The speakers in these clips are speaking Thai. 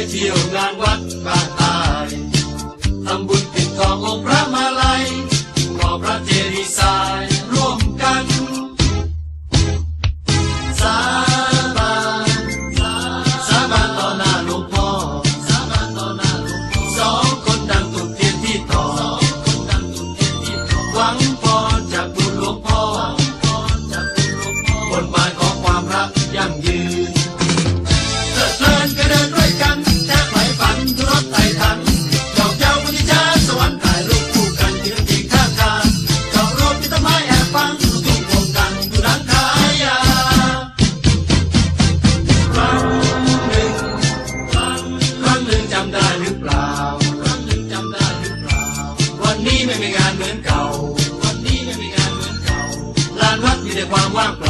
ยเที่ยวงานวัดบ้านตายทำบุญปิดทององค์พระมาลัยก่อพระเจดีย์ทรายร่วมกันสาบานสาบานต่อหน้าหลวงพ่อสาบานต่อหน้าหลวงพ่อสองคนดังตุกเทียนที่ต่อสองคนดังตุกเทียนที่ต่อหวังพรจากบุญหลวงพ่อหวังพรจากบุญหลวงพ่อบนบานของความรักยั่งยืน ไม่มีงานเหมือนเก่า วันนี้ไม่มีงานเหมือนเก่าลานวัดมีแต่ความว่างเปล่า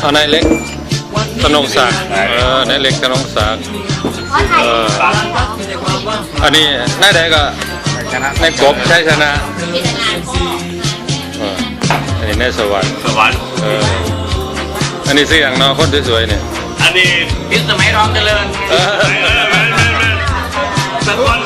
เอานายเล็กธนงศักดิ์เออนายเล็กธนงศักดิ์เออลานวัดมีแต่ความว่างเปล่าอันนี้นายใดก็ชนะนายกบใช่ชนะเธอกับเซียมซีเอออันนี้นายสวรรค์สวรรค์เอออันนี้เสียงเนาะคนสวยๆเนี่ยอันนี้พิษสมัยรองเจริญเออสกล